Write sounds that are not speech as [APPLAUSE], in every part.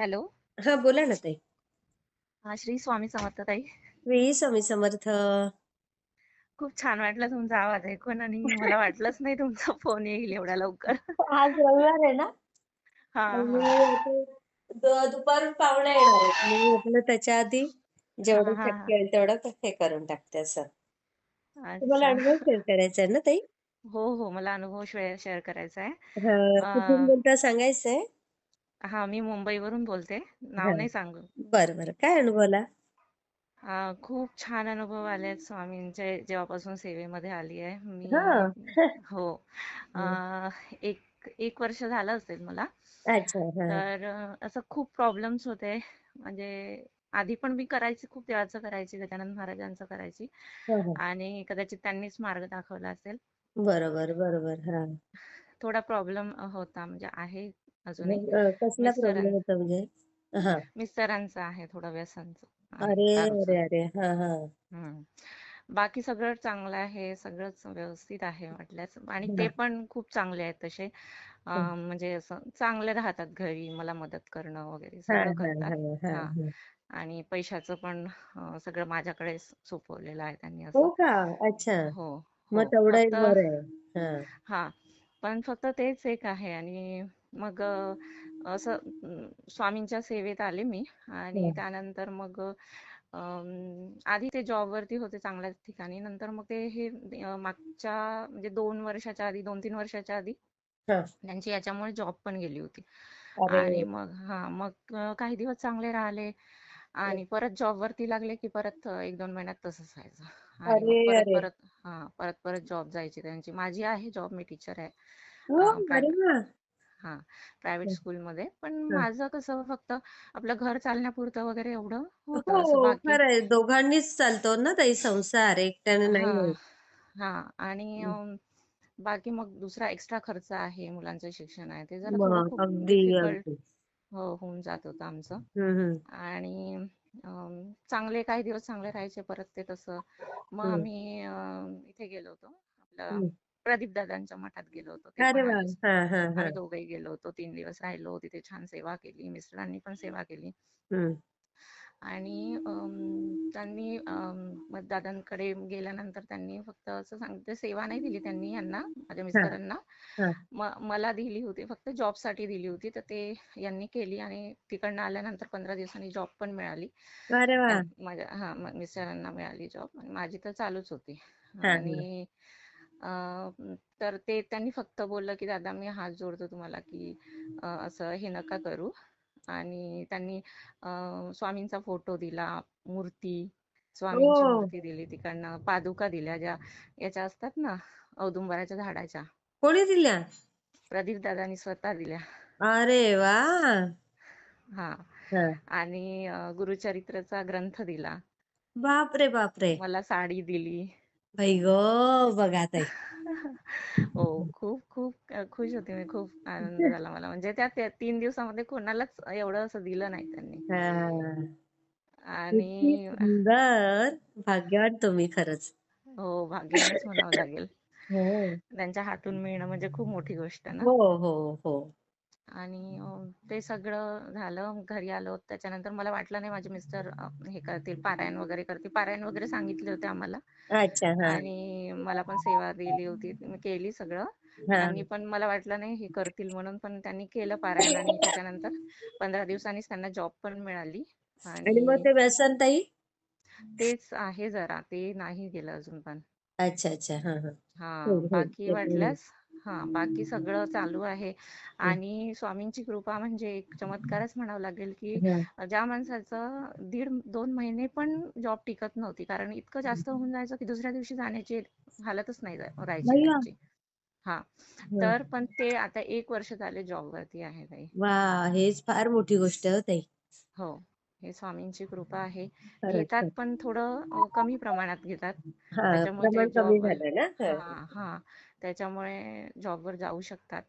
Hello. हा बोला ना ताई. हा श्री स्वामी समर्थ ताई. श्री स्वामी समर्थ. खूप छान वाटलं तुमचा आवाज ऐकून आणि मला वाटलंच नाही तुमचा फोन येईल एवढ्या लवकर. आज रविवार आहे ना? हा. हा द- दुपारून पाहुणे येणार आहेत. मी म्हटलं त्याच्या आधी. जेवढं हा. शक्य होईल तेवढं हे करून टाकते असं. तुम्हाला अच्छा. अनुभव शेअर करायचा आहे ना ताई? हो हो मला अनुभव शेअर शेअर करायचा आहे. हा कुठून अं, बोलता सांगायचंय? हा मी मुंबईवरून बोलते. नाव हा. नाही सांगू. बरं बरं. काय अनुभवला? अं, खूप छान अनुभव आले आहेत स्वामींचे. जेव्हापासून सेवेमध्ये आली आहे हा मी [LAUGHS] हो. अं, एक एक वर्ष झालं असेल मला. अच्छा हा. तर अ, असं खूप प्रॉब्लेम्स होते. म्हणजे आधी पण मी करायची खूप देवाचं करायची गजानन महाराजांचं करायची. हा, हा. आणि कदाचित त्यांनीच मार्ग दाखवला असेल. बरोबर बरोबर. हा. थोडा प्रॉब्लेम होता. म्हणजे आहे अजूनही अं, कसला मिस्टरां प्रॉब्लेम होता म्हणजे? हा. मिस्टरांचं आहे थोडं व्यसनचं. आहे अरे दारूचं. अरे अरे. हा हा. हम्म. बाकी सगळं चांगलं आहे सगळंच व्यवस्थित आहे वाटल्यास. आणि ते हा, पण खूप चांगले आहेत तसे. हा, अं, म्हणजे असं चांगले राहतात घरी मला मदत करणं वगैरे हा, सगळं हा, करतात. हा, हा, हा. हा. आणि पैशाचं पण अं, सगळं माझ्याकडे सोपवलेलं आहे त्यांनी हो असं. का? अच्छा. हो मग हो तेवढं फक्त एक बरं आहे. हा. हा. पण फक्त तेच एक आहे आणि मग असं स्वामींच्या सेवेत आले मी आणि हा. त्यानंतर मग आधी ते जॉब वरती होते चांगल्याच ठिकाणी. नंतर मग ते हे मागच्या म्हणजे दोन वर्षाच्या आधी दोन तीन वर्षाच्या आधी हा. त्यांची याच्यामुळे जॉब पण गेली होती. आणि मग हा मग काही दिवस चांगले राहिले आणि परत जॉब वरती लागले की परत एक दोन महिन्यात तसंच व्हायचं. आणि परत परत हा परत परत जॉब जायची त्यांची. माझी आहे जॉब मी टीचर आहे. हो प्रायव्हेट स्कूलमध्ये. पण. माझं कसं फक्त आपलं घर चालण्यापुरतं वगैरे एवढं होतं असं हो बाकी दोघांनीच चालतो ना ताई संसार. एकट्याने नाही हा होत. हा. आणि बाकी मग दुसरा एक्स्ट्रा खर्च आहे मुलांचं शिक्षण आहे. ते जरा थोडं मग खूप अगदी डिफिकल्ट अगदी. हो होऊन जात होतं आमचं. आणि चांगले काही दिवस चांगले राहायचे परत ते तसं. मग आम्ही इथे गेलो होतो. आपलं. प्रदीप दादांच्या मठात गेलो होतो. अरे वा! हा हा हा. दोघेही गेलो होतो. तीन दिवस राहिलो तिथे छान सेवा केली. मिस्टरांनी पण सेवा केली. हम्म आणि अम, त्यांनी अम, मग दादांकडे गेल्यानंतर त्यांनी फक्त असं सांगितलं सेवा नाही दिली त्यांनी यांना माझ्या मिस्टरांना. हा. म- मला दिली होती फक्त जॉबसाठी दिली होती. तर ते यांनी केली आणि तिकडनं आल्यानंतर पंधरा दिवसांनी जॉब पण मिळाली. अरे वा! त्यां- माझ्या हा म- मिस्टरांना मिळाली जॉब. आणि माझी तर चालूच होती. हा हा. आणि अं, तर ते त्यांनी फक्त बोललं की दादा मी हात जोडतो तुम्हाला की असं हे नका करू. आणि त्यांनी स्वामींचा फोटो दिला मूर्ती स्वामींची हो. मूर्ती दिली तिकडनं पादुका दिल्या ज्या याच्या असतात ना औदुंबराच्या झाडाच्या. कोणी दिल्या? प्रदीप दादांनी स्वतः दिल्या. अरे वा! हा. आणि गुरुचरित्रचा ग्रंथ दिला. बापरे बापरे! मला साडी दिली. बाई ग बघा ताई हो खूप खूप अ, खुश होते मी. खूप आनंद [LAUGHS] झाला मला. म्हणजे त्या त्या तीन दिवसामध्ये कोणालाच एवढं असं दिलं नाही त्यांनी. हा. किती आणि सुंदर. भाग्यवान तुम्ही खरंच. हो भाग्यवानच म्हणावं लागेल. [LAUGHS] हो. त्यांच्या हातून मिळणं म्हणजे खूप मोठी गोष्ट ना. हो हो हो. आणि ते सगळं झालं घरी आलो. त्याच्यानंतर मला वाटलं नाही माझे मिस्टर अ, हे करतील पारायण वगैरे करतील. पारायण वगैरे सांगितले होते आम्हाला. अच्छा हा. आणि मला पण सेवा दिली होती मी केली सगळं. हा. त्यांनी पण मला वाटलं नाही हे करतील म्हणून पण त्यांनी केलं पारायण आणि त्याच्यानंतर पंधरा दिवसांनीच त्यांना जॉब पण मिळाली. आणि मग आणि ते व्यसन ताई तेच आहे जरा ते नाही गेलं अजून पण. अच्छा अच्छा. हा हा. हा बाकी. वाटल्यास हा बाकी सगळं चालू आहे. आणि स्वामींची कृपा म्हणजे एक चमत्कारच म्हणावं लागेल की हा. ज्या माणसाचं दीड दोन महिने पण जॉब टिकत नव्हती. कारण इतकं जास्त होऊन जायचं की दुसऱ्या दिवशी जाण्याची हालतच नाही राहायची त्यांची हा. तर पण ते आता एक वर्ष झाले जॉब वरती आहे ताई वा हेच फार मोठी गोष्ट हो ताई. हो हे स्वामींची कृपा आहे. घेतात. पण थोडं कमी प्रमाणात घेतात. हा त्याच्यामुळे त्याच्यामुळे जॉबवर जाऊ शकतात.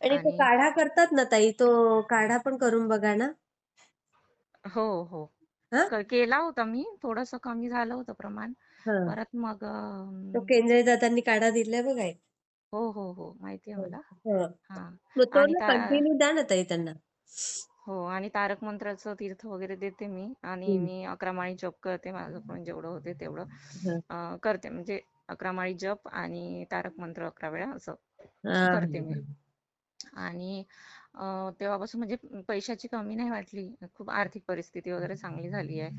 आणि तो आणि काढा करतात ना ताई तो काढा पण करून बघा ना. हो हो. हा? क- केला होता मी थोडस कमी झालं होतं प्रमाण. हा. परत मग तो दादांनी काढा दिलाय बघा एक. हो हो हो. माहिती आहे हो. मला. हो. हा. मग तो आणि ना त्या कंटिन्यू द्या ना ताई त्यांना. हो आणि तारक मंत्राचं तीर्थ वगैरे देते मी. आणि हम्म. मी अकरा माळी जप करते माझं पण जेवढं होते तेवढं. हा. अं, करते. म्हणजे अकरा माळी जप आणि तारक मंत्र अकरा वेळा असं करते मी. आणि तेव्हापासून म्हणजे पैशाची कमी नाही वाटली. खूप आर्थिक परिस्थिती वगैरे चांगली झाली आहे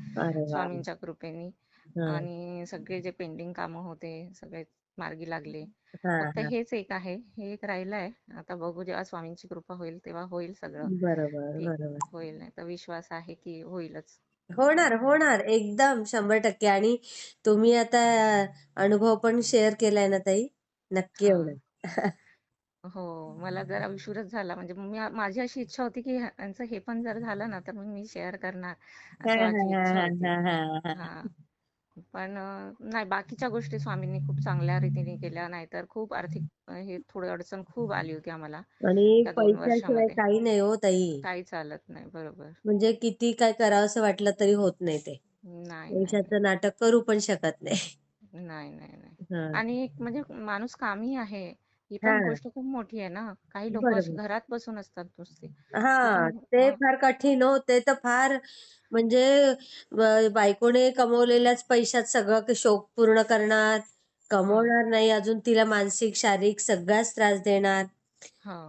स्वामींच्या कृपेने. आणि सगळे जे पेंडिंग कामं होते सगळे मार्गी लागले. फक्त. हेच एक आहे. हे एक राहिलंय आता बघू जेव्हा स्वामींची कृपा होईल तेव्हा होईल सगळं. होईल नाही तर विश्वास आहे की होईलच. होणार होणार. एकदम शंभर टक्के. आणि तुम्ही आता अनुभव पण शेअर केलाय ना ताई? नक्की हा. होणार हो मला जरा उशीरच झाला. म्हणजे मी माझी अशी इच्छा होती की यांचं हे पण जर झालं ना तर मग मी शेअर करणार. असं माझी इच्छा हा, होती. हा, हा, हा. हा. पण नाही बाकीच्या गोष्टी स्वामींनी खूप चांगल्या रीतीने केल्या नाहीतर खूप आर्थिक हे थोडी अडचण खूप आली होती आम्हाला आणि पैशाशिवाय काही नाही हो ताई. काही चालत नाही बरोबर. म्हणजे किती काय करावंसं वाटलं तरी होत नाही ते. नाही पैशाचं नाटक करू पण शकत नाही. नाही नाही नाही. आणि एक म्हणजे माणूस कामी आहे. ही हा. पण गोष्ट खूप मोठी आहे ना. काही लोक अशी बरोबर. घरात बसून असतात नुसते. ते हा ते फार कठीण हो. ते तर फार म्हणजे ब- बायकोने कमवलेल्याच पैशात सगळं शौक पूर्ण करणार. हा. कमवणार नाही अजून तिला मानसिक शारीरिक सगळाच त्रास देणार. हा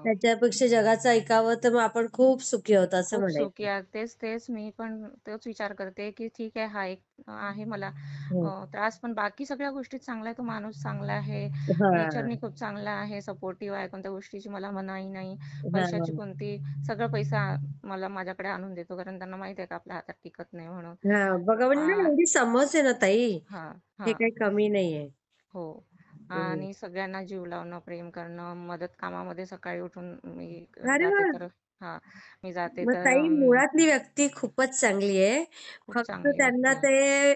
त्याच्यापेक्षा जगाचं ऐकावं तर मग आपण खूप सुखी होतो असं खूप म्हणायचं. सुखी तेच तेच मी पण तोच विचार करते की ठीक आहे हा एक आहे मला. हं. अं, त्रास पण बाकी सगळ्या गोष्टीत चांगला आहे तो माणूस चांगला आहे. हा. नेचरनी खूप चांगला आहे सपोर्टिव्ह आहे कोणत्या गोष्टीची मला मनाई नाही. हा पैशाची कोणती सगळं पैसा मला माझ्याकडे आणून देतो कारण त्यांना माहीत आहे का आपल्या हातात टिकत नाही म्हणून. हा बघा म्हणजे ना आ, एवढी समज आहे ना ताई. हा हे हा. काही कमी नाहीये. हं. आणि सगळ्यांना जीव लावणं प्रेम करणं मदत कामामध्ये सकाळी उठून मी अरे जाते तर हा मी जाते मग तर ताई मुळातली व्यक्ती खूपच चांगली आहे. खूप फक्त चांगली त्यांना व्यक्ती आहे. ते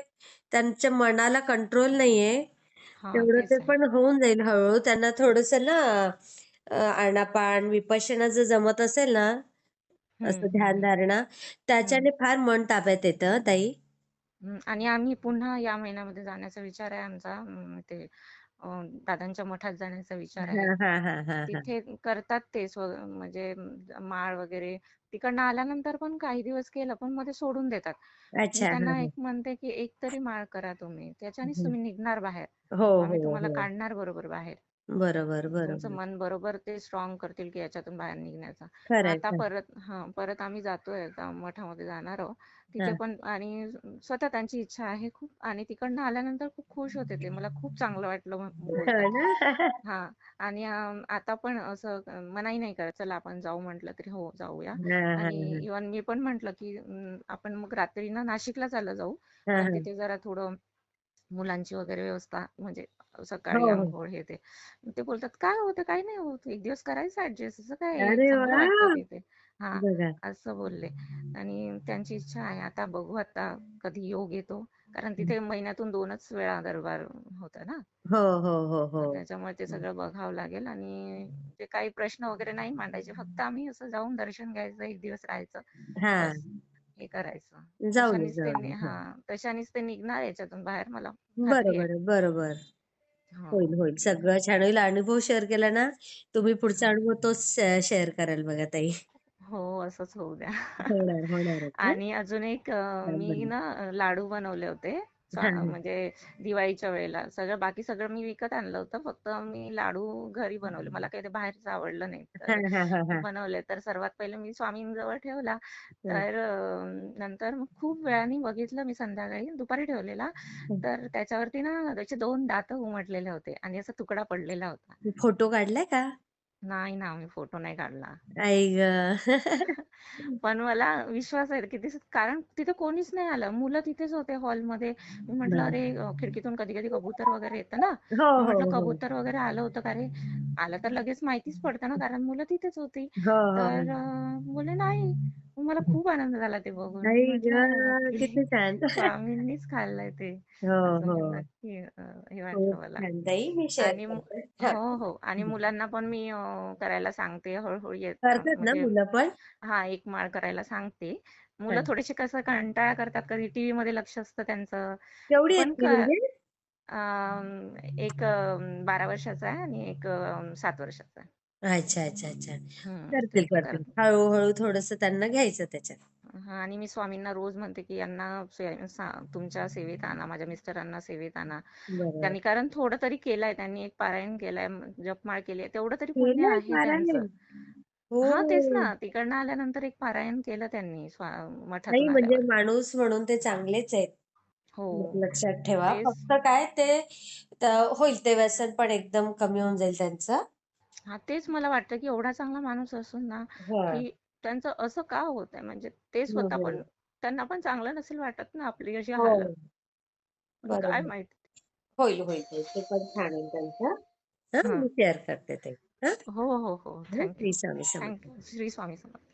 त्यांच्या मनाला कंट्रोल नाहीये. हा तेवढं तेच ते आहे पण होऊन जाईल हळूहळू. त्यांना थोडस ना अ, आनापान विपश्यना जर जमत असेल ना असं हम्म ध्यान धारणा हम्म त्याच्याने फार मन ताब्यात येतं ताई. हम्म. आणि आम्ही पुन्हा या महिन्यामध्ये जाण्याचा विचार आहे आमचा. ते दादांच्या मठात जाण्याचा विचार आहे. तिथे करतात ते म्हणजे माळ वगैरे. तिकडनं आल्यानंतर पण काही दिवस केलं पण मध्ये सोडून देतात. मी अच्छा हा त्यांना एक म्हणते की एक तरी माळ करा तुम्ही. त्याच्यानेच. तुम्ही निघणार बाहेर. हो स्वामी हो तुम्हाला हो. काढणार बरोबर बाहेर. बरोबर तुमचं बरोबर. मन बरोबर ते स्ट्रॉंग करतील की याच्यातून बाहेर निघण्याचा. मग खरंय आता परत हा परत आम्ही जातोय आता मठामध्ये जाणार आहोत. हा. तिथे पण आणि स्वतः त्यांची इच्छा आहे खूप आणि तिकडनं आल्यानंतर खूप खुश होते ते. मला खूप चांगलं वाटलं हो ना. [LAUGHS] हा आणि अं, आता पण असं अं, मनाई नाही करत चला आपण जाऊ म्हटलं तरी हो जाऊया. हा आणि हा. इवन मी पण म्हटलं की अं, आपण मग रात्री ना नाशिकला चाललं जाऊ. हा कारण हा. तिथे जरा थोडं मुलांची वगैरे व्यवस्था म्हणजे सकाळी हो. आंघोळ हे ते. ते बोलतात काय होतं काय नाही होत एक दिवस करायचं ऍडजस्ट असं काय आहे, अरे चांगलं वा वाटतं तिथे. हा बघा. असं बोलले. आणि त्यांची इच्छा आहे आता बघू आता कधी योग येतो. कारण तिथे महिन्यातून दोनच वेळा दरबार होता ना. हो हो हो हो. त्याच्यामुळे ते सगळं बघावं लागेल. आणि ते काही प्रश्न वगैरे नाही मांडायचे फक्त आम्ही असं जाऊन दर्शन घ्यायचं एक दिवस राहायचं. हा बस हे. करायचं. जाऊ दे तशानेच ते जाऊ नि- दे हा. हा. तशानेच ते निघणार याच्यातून बाहेर मला. खात्री आहे. बरोबर बरोबर. हो. होईल होईल. सगळं छान होईल. अनुभव शेअर केला ना तुम्ही पुढचा. अनुभव तोच शेअर कराल बघा ताई. हो असंच होऊ द्या. होणार होणारच ना. आणि अजून एक अं, मी. ना अं, लाडू बनवले होते. म्हणजे दिवाळीच्या वेळेला. सगळं बाकी सगळं मी विकत आणलं होतं. फक्त मी लाडू घरी बनवले. मला काही ते बाहेरचं आवडलं नाही. [LAUGHS] तर बनवले. तर सर्वात पहिले मी स्वामींजवळ ठेवला. तर नंतर मग खूप वेळाने बघितलं मी संध्याकाळी. दुपारी ठेवलेला. तर त्याच्यावरती ना त्याचे दोन दात उमटलेले होते आणि असा तुकडा पडलेला होता. फोटो काढलाय का? नाही ना मी फोटो नाही काढला. आई ग. [LAUGHS] पण मला विश्वास आहे की तिथे कारण तिथे कोणीच नाही आलं. मुलं तिथेच होते हॉलमध्ये. मी म्हटलं अरे अं, खिडकीतून कधी कधी कबूतर वगैरे येतं ना? हो मी हो म्हटलं हो. कबूतर वगैरे आलं होतं का रे? आलं तर लगेच माहितीच पडतं ना कारण मुलं तिथेच होती. हो हो. तर अं, बोले नाही. मला खूप आनंद झाला ते बघून. मी आई ग म्हटलं किती छान. [LAUGHS] स्वामींनीच खाल्लंय ते. हो असं हो. मी नक्की अं, हे वाटलं खूप मला. छान. ताई मी शेअर आणि मु- करते. हा. हो. हो आणि मुलांना पण मी अं, करायला सांगते. हळूहळू येत करतात ना म्हणजे मुलं पण? हा एक माळ करायला सांगते. मुलं थोडेसे कसं कंटाळा करतात. कधी टीव्ही मध्ये लक्ष असतं त्यांचं. केवढी पण आहेत ती क- म्हणजे अं, एक अं, बारा वर्षाचा आहे आणि एक अं, सात वर्षाचा आहे. अच्छा अच्छा अच्छा. करतील तर करतील. हळूहळू थोडस त्यांना घ्यायचं त्याच्यात. हा आणि मी स्वामींना रोज म्हणते की यांना से- सा- तुमच्या सेवेत आणा माझ्या मिस्टरांना सेवेत आणा. बरोबर. त्यांनी कारण थोडं तरी केलंय त्यांनी एक पारायण केलंय जपमाळ केली आहे तेवढं तरी पुण्य केलंय आहे त्यांचं. पारायण हो. हा तेच ना. तिकडनं आल्यानंतर एक पारायण केलं त्यांनी स्वा- नाही मठातून म्हणजे आल्यावर. माणूस म्हणून ते चांगलेच आहेत. हो. लक्षात ठेवा. तेच. फक्त काय ते त- होईल ते व्यसन पण एकदम कमी होऊन जाईल त्यांचं. हा तेच मला वाटतं की एवढा चांगला माणूस असून ना हा. की त्यांचं असं का होत आहे म्हणजे ते स्वतः पण. त्यांना पण चांगलं नसेल वाटत ना आपली अशी हो. हालत. पण काय बरोबर. माहीत? होईल होईल होईल. ते पण छान आहे त्यांचं. हा हा. मी शेअर करते ते हा? हो हो हो. हा, thank you Shri Swami Samarth. Thank you Shri Swami Samarth.